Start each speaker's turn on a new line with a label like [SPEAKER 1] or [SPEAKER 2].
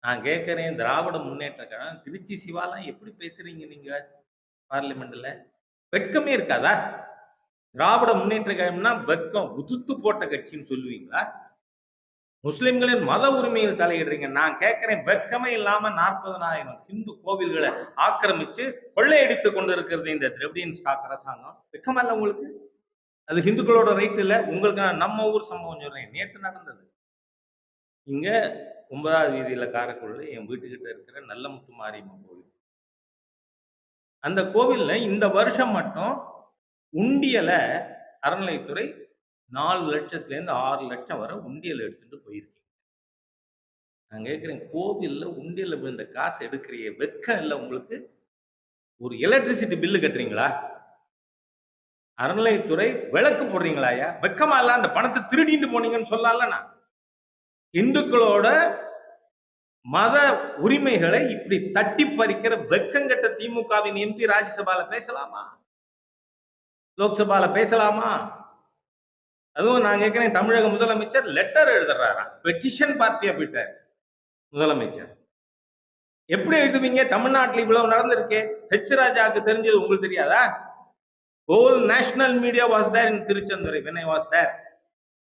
[SPEAKER 1] நான் கேட்குறேன் திராவிட முன்னேற்ற கழகம் திருச்சி சிவாலாம் எப்படி பேசுறீங்க நீங்க? பார்லிமெண்ட்ல வெட்கமே இருக்காதா? திராவிட முன்னேற்ற கழகம்னா வெட்கம் உதுத்து போட்ட கட்சின்னு சொல்லுவீங்களா? முஸ்லிம்களின் மத உரிமையில் தலையிடுறீங்க. நான் கேட்கிறேன் வெட்கமே இல்லாம நாற்பதனாயிரம் இந்து கோவில்களை ஆக்கிரமிச்சு கொள்ளையடித்து கொண்டு இருக்கிறது இந்த திரவிடியன் ஸ்டாக் அரசாங்கம். வெட்கமா உங்களுக்கு? அது ஹிந்துக்களோட ரைட் இல்ல. உங்களுக்கு நம்ம ஊர் சம்பவம் சொல்றேன். நேற்று நடந்தது. இங்கே ஒன்பதாவது வீதியில் காரைக்குடில என் வீட்டுக்கிட்ட இருக்கிற நல்ல முத்து மாரியம்மன் கோவில். அந்த கோவிலில் இந்த வருஷம் மட்டும் உண்டியலை அறநிலைத்துறை நாலு லட்சத்துலேருந்து ஆறு லட்சம் வரை உண்டியல் எடுத்துட்டு போயிருக்கீங்க. நான் கேட்குறேன் கோவிலில் உண்டியலில் விழுந்த காசு எடுக்கிறிய வெக்கம் இல்லை உங்களுக்கு? ஒரு எலக்ட்ரிசிட்டி பில்லு கட்டுறீங்களா? அறநிலைத்துறை விளக்கு போடுறீங்களாயா வெக்கமா இல்ல அந்த பணத்தை திருடிட்டு போனீங்கன்னு சொல்லல நான். இந்துக்களோட மத உரிமைகளை இப்படி தட்டி பறிக்கிற வெக்கங்கட்ட திமுகவின் எம்பி ராஜ்யசபால பேசலாமா? லோக்சபால பேசலாமா? அதுவும் நான் கேட்கிறேன் தமிழக முதலமைச்சர் லெட்டர் எழுதுறாராம் பெட்டிஷன் பார்த்தியா போயிட்டார் முதலமைச்சர். எப்படி எழுதுவீங்க? தமிழ்நாட்டில் இவ்வளவு நடந்திருக்கே. ஹெச் ராஜாவுக்கு தெரிஞ்சது உங்களுக்கு தெரியாதா? Whole national media was there in Tiruchendurai when I was